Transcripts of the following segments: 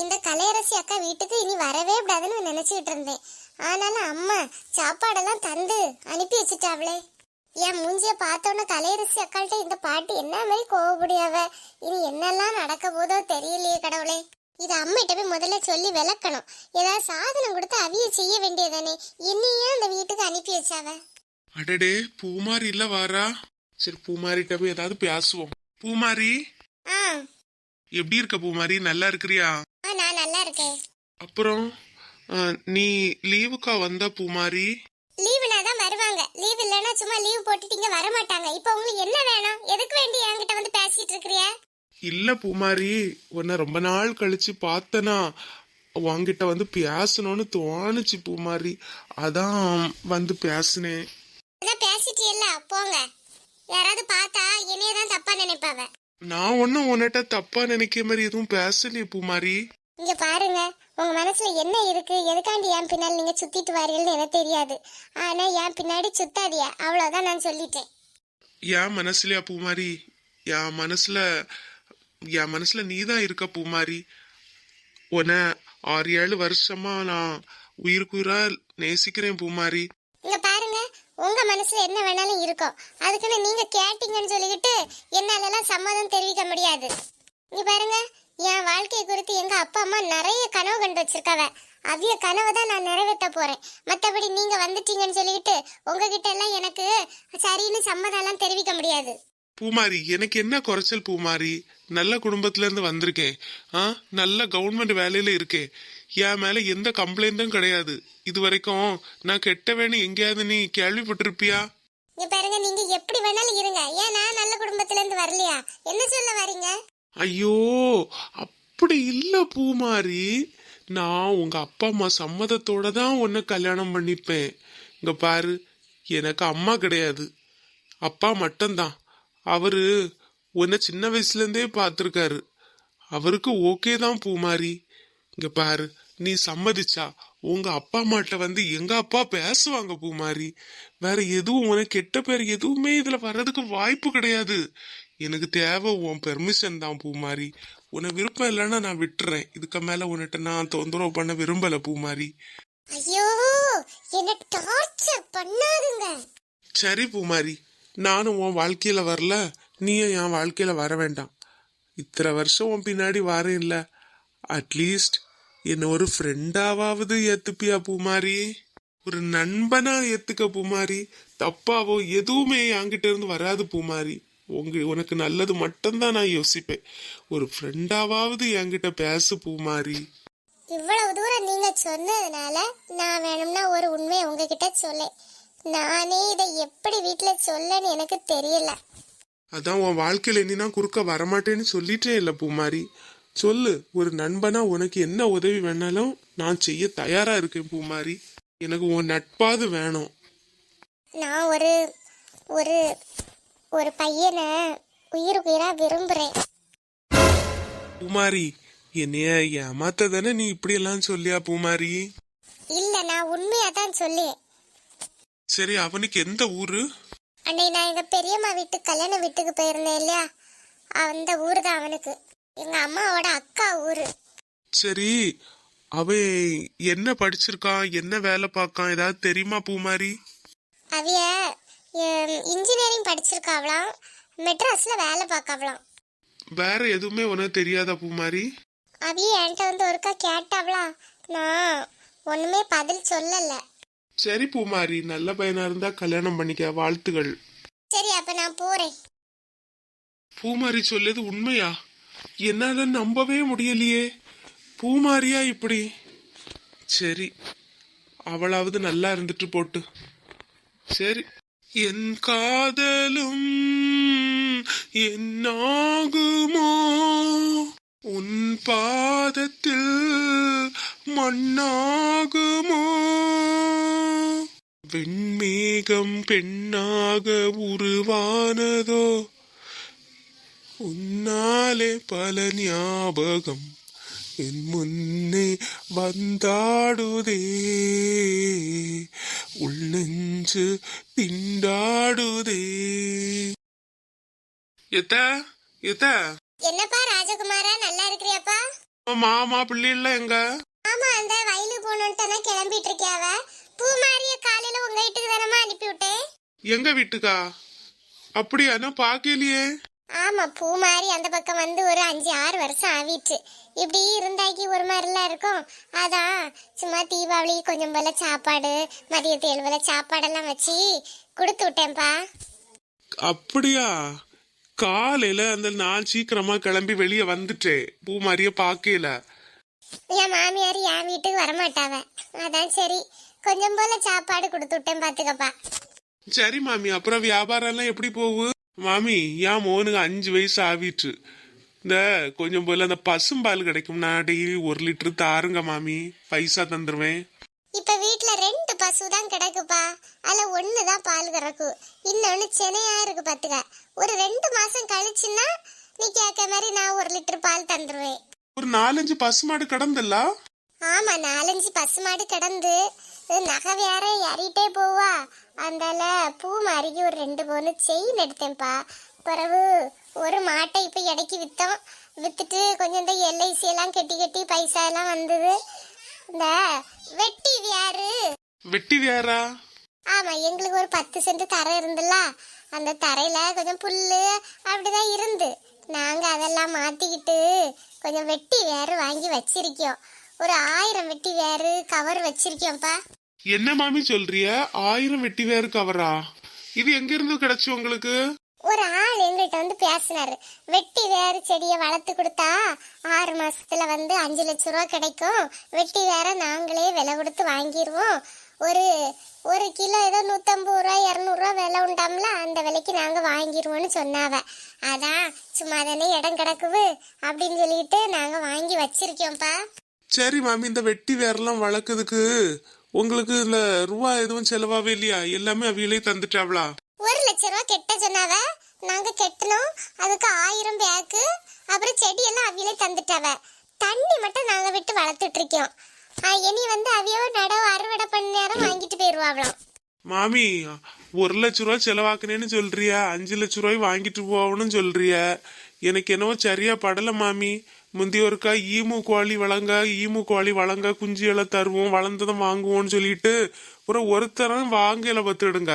இந்த கலையரசி அக்கா வீட்டுக்கு இனி வரவே கூடாதுன்னு நினைச்சிட்டு இருந்தேன். ஆனாலும் அம்மா சாப்பாடெல்லாம் தந்து அனுப்பி வச்சுட்டாவளே. என் மூஞ்சிய பார்த்தோன்னே கலையரசி அக்காள்கிட்ட இந்த பாட்டு என்ன மாதிரி கோவப்படியாவ இனி என்னெல்லாம் நடக்க போதோ தெரியலையே கடவுளே. இது அம்மிட்ட போய் முதல்ல சொல்லி விளக்கணும். ஏதாவது சாதனம் கொடுத்து அவிய செய்ய வேண்டியதானே என்னையே அந்த வீட்டுக்கு அனுப்பி வச்சாவ? அடடே பூமாரி இல்ல வாரா? சரி பூமாரிட்ட போய் ஏதாவது பேசுவோம். பூமாரி? எப்படி இருக்க பூமாரி? நல்லா இருக்கிறியா? ஆ நான் நல்லா இருக்கேன். அப்புறம் நீ லீவுக்கா வந்த பூமாரி? லீவுனா தான் வருவாங்க. லீவ் இல்லைன்னா சும்மா லீவ் போட்டுட்டு இங்க வர மாட்டாங்க இப்போ உங்களுக்கு என்ன வேணும்? எதுக்கு வேண்டி என்கிட்ட வந்து பேசிட்டு இருக்கிறிய? இல்ல பூமாரி உன்னை ரொம்ப நாள் கழிச்சு பார்த்தனா. உன்கிட்ட வந்து பேசணும்னு தோணுச்சு பூமாரி. அதான் வந்து பேசினேன். அதான் பேசிட்டியல்ல போங்க. யாராவது பார்த்தா என்னைய தான் தப்பா நினைப்பாவ. நான் ஒன்னும் உன்கிட்ட தப்பா நினைக்கிற மாதிரி எதுவும் பேசலையே பூமாரி. இங்க பாருங்க உங்க மனசுல என்ன இருக்கு? எதுக்காண்டி என் பின்னால் நீங்க சுத்திட்டு வரீங்கன்னு எனக்கு தெரியாது. ஆனா என் பின்னாடி சுத்தாதிய அவ்வளவுதான் நான் சொல்லிட்டேன். என் மனசுலயா பூமாரி? என் மனசுல என் மனசுல நீதான் இருக்க பூமாரி. உன்னை ஆறு ஏழு வருஷமா நான் உயிருக்கு உயிரா நேசிக்கிறேன் பூமாரி. இங்க பாருங்க உங்க மனசுல என்ன வேணாலும் இருக்கும். அதுக்குன்னு நீங்க கேட்டீங்கன்னு சொல்லிக்கிட்டு என்னாலலாம் சம்மதம் தெரிவிக்க முடியாது. இங்க பாருங்க என் வாழ்க்கையை குறித்து எங்க அப்பா அம்மா நிறைய கனவு கண்டு வச்சிருக்காவ. அவிய கனவை தான் நான் நிறைவேற்ற போறேன். மத்தபடி நீங்க வந்துட்டீங்கன்னு சொல்லிக்கிட்டு உங்ககிட்ட எல்லாம் எனக்கு சரின்னு சம்மதம் எல்லாம் தெரிவிக்க முடியாது. பூமாரி எனக்கு என்ன குறைச்சல் பூமாரி? நல்ல குடும்பத்துல இருந்து வந்திருக்கேன். ஆ நல்ல கவர்மெண்ட் வேலையில இருக்கேன். என் மேல எந்த கம்ப்ளைண்ட்டும் கிடையாது. இது வரைக்கும் நான் கெட்டவேன்னு எங்கேயாவது நீ கேள்விப்பட்டிருப்பியா? இங்க பாருங்க நீங்க எப்படி வேணாலும் இருங்க. ஏன் நான் நல்ல குடும்பத்துல இருந்து வரலையா? என்ன சொல்ல வரீங்க? ஐயோ அப்படி இல்ல பூமாரி. நான் உங்க அப்பா அம்மா சம்மதத்தோட தான் உன்னை கல்யாணம் பண்ணிப்பேன். இங்க பாரு எனக்கு அம்மா கிடையாது. அப்பா மட்டும்தான். அவரு உன்னை சின்ன வயசுலேருந்தே பார்த்துருக்காரு. அவருக்கு ஓகே தான் பூமாரி. இங்க பாரு நீ சம்மதிச்சா உங்க அப்பா அம்மாட்ட வந்து எங்க அப்பா பேசுவாங்க பூமாரி. வேற எதுவும் உனக்கு கெட்ட பேர் எதுவுமே இதுல வர்றதுக்கு வாய்ப்பு கிடையாது. எனக்கு தேவை உன் பெர்மிஷன் தான் பூமாரி. உன விருப்பம் இல்லைன்னா நான் விட்டுறேன். இதுக்கு மேல உன்கிட்ட நான் தொந்தரவு பண்ண விரும்பல பூமாரி. ஐயோ என்ன டார்ச்சர் பண்ணாதுங்க. சரி பூமாரி நானும் உன் வாழ்க்கையில வரல. நீயும் என் வாழ்க்கையில வர வேண்டாம். இத்தனை வருஷம் உன் பின்னாடி வரேன்ல. அட்லீஸ்ட் என்ன ஒரு ஃப்ரெண்டாவது ஏத்துப்பியா பூமாரி? ஒரு நண்பனா ஏத்துக்க பூமாரி. தப்பாவோ எதுவுமே என்கிட்ட இருந்து வராது பூமாரி. உங்க உனக்கு நல்லது மட்டும்தான் நான் யோசிப்பேன். ஒரு ஃப்ரெண்டாவது என்கிட்ட பேசு பூமாரி. இவ்வளவு தூரம் நீங்க சொன்னதுனால நான் வேணும்னா ஒரு உண்மையை உங்ககிட்ட சொல்ல நானே இதை எப்படி வீட்ல சொல்லன்னு எனக்கு தெரியல. அதான் உன் வாழ்க்கையில இனி நான் குறுக்க வரமாட்டேன்னு சொல்லிட்டே இல்ல பூமாரி. சொல்லு ஒரு நண்பனா உனக்கு என்ன உதவி வேணாலும் நான் செய்ய தயாரா இருக்கேன் பூமாரி. எனக்கு உன் நட்பாது வேணும். நான் ஒரு ஒரு ஒரு பையனை உயிருக்கு உயிரா விரும்புறேன். பூமாரி என்னைய ஏமாத்த தானே நீ இப்படி எல்லாம் சொல்லியா பூமாரி? இல்ல நான் உண்மையா தான் சொல்லேன் சரி அவனுக்கு எந்த ஊரு? அன்னைக்கு நான் எங்க பெரியம்மா வீட்டுக்கு கல்யாண வீட்டுக்கு போயிருந்தேன் இல்லையா? அந்த ஊர் தான் அவனுக்கு. எங்க அம்மாவோட அக்கா ஊரு. சரி அவன் என்ன படிச்சிருக்கான் என்ன வேலை பார்க்கான் ஏதாவது தெரியுமா பூமாரி? அவிய இன்ஜினியரிங் படிச்சிருக்காவலாம் மெட்ராஸ்ல வேலை பார்க்காவலாம் வேற எதுவுமே உனக்கு தெரியாதா பூமாரி? அவிய என்கிட்ட வந்து ஒருக்கா கேட்டாவலாம் நான் ஒண்ணுமே பதில் சொல்லல. சரி பூமாரி நல்ல பையனா இருந்தா கல்யாணம் பண்ணிக்க வாழ்த்துகள். சரி அப்ப நான் போறேன். பூமாரி சொல்லது உண்மையா? என்னால நம்பவே முடியலையே. பூமாரியா இப்படி? சரி அவளாவது நல்லா இருந்துட்டு போட்டு. சரி. என் காதலும் என்னாகுமோ? உன் பாதத்தில் மண்ணாகுமோ? வெண்மேகம் பெண்ணாக உருவானதோ? உன்னாலே பல ஞாபகம் என் முன்னே வந்தாடுதே. உள் நெஞ்சு திண்டாடுதே எத்த எத்த. என்னப்பா ராஜகுமாரா நல்லா இருக்கிறியாப்பா? மாமா பிள்ளைல எங்க? ஆமா அந்த வயலுக்கு போகணுன்ட்டு கிளம்பிட்டு இருக்கியாவ பூமாரிய காலையில உங்க வீட்டுக்கு தானமா அனுப்பி விட்டேன் எங்க வீட்டுக்கா? அப்படியா நான் பாக்கலையே ஆமா பூமாரி அந்த பக்கம் வந்து ஒரு அஞ்சு ஆறு வருஷம் ஆவிட்டு இப்படி இருந்தாக்கி ஒரு மாதிரிலாம் இருக்கும். அதான் சும்மா தீபாவளி கொஞ்சம் போல சாப்பாடு மதியத்து எழுவல சாப்பாடெல்லாம் வச்சு கொடுத்து விட்டேன்ப்பா. அப்படியா? காலையில அந்த நான் சீக்கிரமா கிளம்பி வெளியே வந்துட்டேன். பூமாரிய பாக்கல என் மாமியார் என் வீட்டுக்கு வரமாட்டாவ. அதான் சரி. கொஞ்சம் போல சாப்பாடு கொடுத்து விட்டேன் பாத்துக்கப்பா சரி மாமி அப்புறம் வியாபாரம் எல்லாம் எப்படி போகு மாமி என் மோனுக்கு அஞ்சு வயசு ஆவிட்டு இந்த கொஞ்சம் போல அந்த பசும்பால் கிடைக்கும். நான் டெய்லி ஒரு லிட்டர் தாருங்க மாமி. பைசா தந்துருவேன். இப்ப வீட்ல ரெண்டு பசு தான் கிடக்குப்பா. அதுல ஒண்ணுதான் பால் கறக்கும். இன்னொன்னு செனையா இருக்கு பாத்துக்க. ஒரு ரெண்டு மாசம் கழிச்சுன்னா நீ கேட்க மாதிரி நான் ஒரு லிட்டர் பால் தந்துருவேன். ஒரு நாலஞ்சு பசுமாடு கடந்தல்ல? ஆமா நாலஞ்சு பசுமாடு கிடந்து இது நகை வேற ஏறிட்டே போவா. அந்தால பூ மாறிக்கு ஒரு ரெண்டு பவுன் செயின் எடுத்தேன்ப்பா. பிறகு ஒரு மாட்டை இப்ப இடைக்கு வித்தோம். வித்துட்டு கொஞ்சம் இந்த எல்ஐசி எல்லாம் கட்டி கட்டி பைசா எல்லாம் வந்தது. இந்த வெட்டி வியாரு வெட்டி வேறா ஆமா எங்களுக்கு ஒரு பத்து சென்ட் தரை இருந்துல்ல அந்த தரையில கொஞ்சம் புல்லு அப்படிதான் இருந்து. நாங்க அதெல்லாம் மாத்திக்கிட்டு கொஞ்சம் வெட்டி வேறு வாங்கி வச்சிருக்கோம். ஒரு ஆயிரம் வெட்டி வேறு கவர் வச்சிருக்கோம்ப்பா என்ன மாமி சொல்றிய? ஆயிரம் வெட்டி வேறு கவரா இது எங்க இருந்து கிடைச்சு உங்களுக்கு? ஒரு ஆள் எங்கள்கிட்ட வந்து பேசினாரு. வெட்டி வேறு செடியை வளர்த்து கொடுத்தா ஆறு மாசத்துல வந்து அஞ்சு லட்ச ரூபா கிடைக்கும். வெட்டி வேற நாங்களே விலை கொடுத்து வாங்கிடுவோம் ஒரு ஒரு கிலோ ஏதோ நூத்தம்பது ரூபா இரநூறுவா விலை உண்டாம்ல அந்த விலைக்கு நாங்க வாங்கிடுவோம்னு சொன்னாவ. அதான் சும்மா தானே இடம் கிடக்குது அப்படின்னு சொல்லிட்டு நாங்க வாங்கி வச்சிருக்கோம்ப்பா சரி மாமி இந்த வெட்டி வேறெல்லாம் வளர்க்கறதுக்கு உங்களுக்கு இல்ல ரூபா எதுவும் செலவாவே இல்லையா? எல்லாமே அவியலே தந்துட்டாவளா? ஒரு லட்ச ரூபா கெட்ட சொன்னாவ. நாங்க கெட்டணும். அதுக்கு ஆயிரம் பேக்கு அப்புறம் செடி எல்லாம் அவியலே தந்துட்டாவ. தண்ணி மட்டும் நாங்க விட்டு வளர்த்துட்டு இருக்கோம். இனி வந்து அவியோ நடவு அறுவடை பண்ண நேரம் வாங்கிட்டு போயிருவாங்களாம் மாமி ஒரு லட்ச ரூபா செலவாக்குனேன்னு சொல்றியா? அஞ்சு லட்ச ரூபாய் வாங்கிட்டு போகணும்னு சொல்றிய? எனக்கு என்னவோ சரியா படல மாமி. முந்தி ஒருக்கா ஈமு கோழி வளங்க ஈமு கோழி வளங்க குஞ்சுகளை தருவோம் வளர்ந்ததும் வாங்குவோம்னு சொல்லிட்டு அப்புறம் ஒருத்தரம் வாங்கல பத்துடுங்க.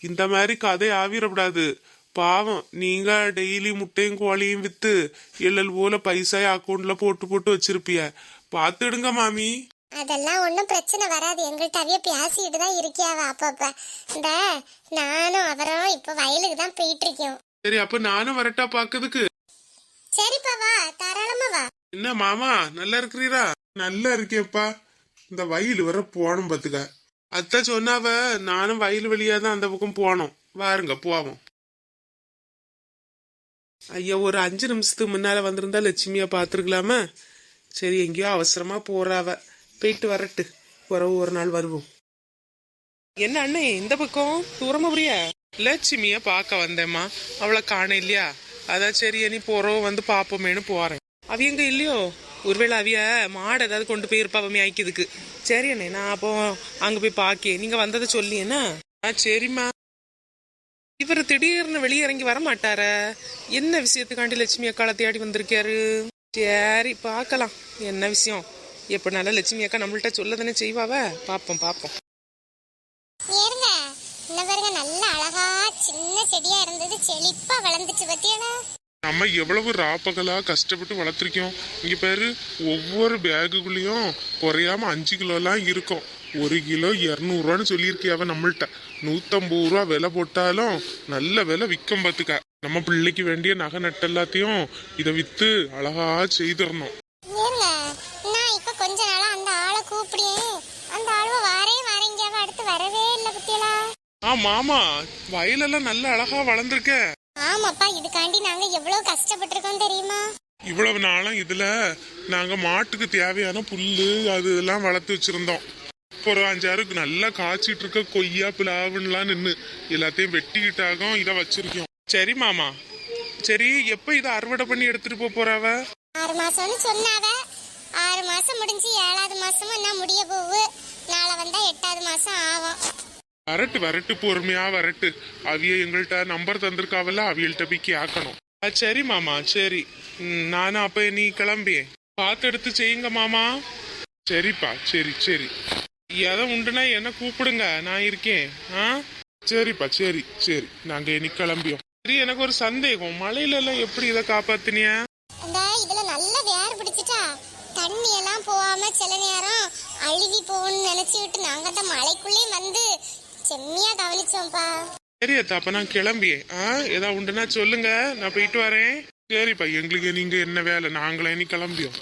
இந்த மாதிரி கதை ஆவிரப்படாது. பாவம் நீங்க டெய்லி முட்டையும் கோழியும் வித்து எள்ளல் போல பைசாய அக்கௌண்ட்ல போட்டு போட்டு வச்சிருப்பிய. பாத்துடுங்க மாமி. அதெல்லாம் ஒன்றும் பிரச்சனை வராது. எங்கள்கிட்ட அவிய பேசிட்டு தான் இருக்கியாவ அப்பப்ப. இந்த நானும் அவரும் இப்ப வயலுக்கு தான் போயிட்டு இருக்கோம். சரி அப்ப நானும் வரட்டா பாக்குறதுக்கு சரிப்பா வா. தாராளமா வா. என்ன மாமா நல்லா இருக்கிறீரா? நல்லா இருக்கேப்பா இந்த வயல் வர போனோம் பாத்துக்க அத்தை சொன்னாவ நானும் வயல் வழியா தான் அந்த பக்கம் போனோம் வாருங்க போவோம். ஐயா ஒரு அஞ்சு நிமிஷத்துக்கு முன்னால வந்திருந்தா லட்சுமியா பாத்துருக்கலாமா சரி எங்கேயோ அவசரமா போறாவ. போயிட்டு வரட்டு. உறவு ஒரு நாள் வருவோம். என்ன அண்ணே இந்த பக்கம்? தூரமா புரியா லட்சுமிய பார்க்க வந்தேம்மா. அவளை காண இல்லையா? அதான் சரி நீ போறோம் வந்து பாப்போமேனு போறேன். அவியங்க எங்க இல்லையோ? ஒருவேளை அவிய மாடு ஏதாவது கொண்டு போய் இருப்பாவே ஆய்க்கிறதுக்கு சரி அண்ணே நான் அப்போ அங்க போய் பாக்கேன். நீங்க வந்ததை சொல்லி என்ன? ஆ சரிம்மா. இவர் திடீர்னு வெளியே இறங்கி வர மாட்டார. என்ன விஷயத்துக்காண்டி லட்சுமி அக்காளை தேடி வந்திருக்காரு? சரி பார்க்கலாம் என்ன விஷயம்? எப்படினாலும் லட்சுமி அக்கா நம்மள்ட்ட சொல்ல தானே செய்வாவ? பாப்போம் பாப்போம் ஏறுங்க இந்த பாருங்க நல்ல அழகா சின்ன செடியா இருந்தது செழிப்பா வளர்ந்துச்சு பத்தியாடா? நம்ம எவ்வளவு ராப்பகலா கஷ்டப்பட்டு வளர்த்துருக்கோம். இங்க பாரு ஒவ்வொரு பேகுக்குள்ளேயும் குறையாம அஞ்சு கிலோலாம் இருக்கும். ஒரு கிலோ இரநூறுவான்னு சொல்லியிருக்கியாவ நம்மள்ட்ட. நூத்தம்பது ரூபா விலை போட்டாலும் நல்ல விலை விற்கும் பார்த்துக்க நம்ம பிள்ளைக்கு வேண்டிய நகை நட்டு எல்லாத்தையும் இதை விற்று அழகா செய்திடணும் ஏறுங்க நான் இப்ப கொஞ்ச நாளா அந்த ஆளை கூப்பிடியேன் அந்த ஆளுவ வாரே வாரேங்கியாவ அடுத்து வரவே இல்லை பத்தியலா ஆ மாமா வயலெல்லாம் நல்ல அழகா வளர்ந்துருக்க. ஆமாப்பா இதுக்காண்டி நாங்க எவ்வளவு கஷ்டப்பட்டிருக்கோம் தெரியுமா? இவ்வளவு நாளும் இதுல நாங்க மாட்டுக்கு தேவையான புல்லு அது இதெல்லாம் வளர்த்து வச்சிருந்தோம். இப்போ ஒரு அஞ்சாறு நல்லா காய்ச்சிட்டு இருக்க கொய்யா பிளாவுன்னுலாம் நின்று எல்லாத்தையும் வெட்டிக்கிட்டாகும் இதை வச்சிருக்கோம். சரி மாமா. சரி எப்ப இதை அறுவடை பண்ணி எடுத்துட்டு போப் போறாவ? ஆறு மாசம்னு சொன்னாவ. ஆறு மாசம் முடிஞ்சு ஏழாவது மாசமும் என்ன முடிய போகுது நாளை வந்தா எட்டாவது மாசம் ஆகும். வரட்டு வரட்டு பொறுமையா வரட்டு. அவிய எங்கள்கிட்ட நம்பர் தந்திருக்காவல்ல அவியல்கிட்ட போய் கேட்கணும் ஆ, சரி மாமா சரி. நானும் அப்ப நீ கிளம்பியே. பார்த்து எடுத்து செய்யுங்க மாமா. சரிப்பா சரி சரி. எதை உண்டுனா என்ன கூப்பிடுங்க நான் இருக்கேன். ஆ? சரிப்பா சரி சரி. நாங்க இனி கிளம்பியோம். சரி எனக்கு ஒரு சந்தேகம். மழையில எல்லாம் எப்படி இதை காப்பாத்தினிய? இந்த இதுல நல்ல வேர் பிடிச்சிட்டா தண்ணி எல்லாம் போகாம சில நேரம் அழுகி போகணும்னு நினைச்சுக்கிட்டு நாங்க தான் மலைக்குள்ளே வந்து செம்மியா கவனிச்சோம்ப்பா. சரி அத்தா அப்ப நான் கிளம்பியேன் ஆ ஏதா உண்டுனா சொல்லுங்க. நான் போயிட்டு வரேன். சரிப்பா எங்களுக்கு நீங்க என்ன வேலை? நாங்களே நீ கிளம்பியோம்.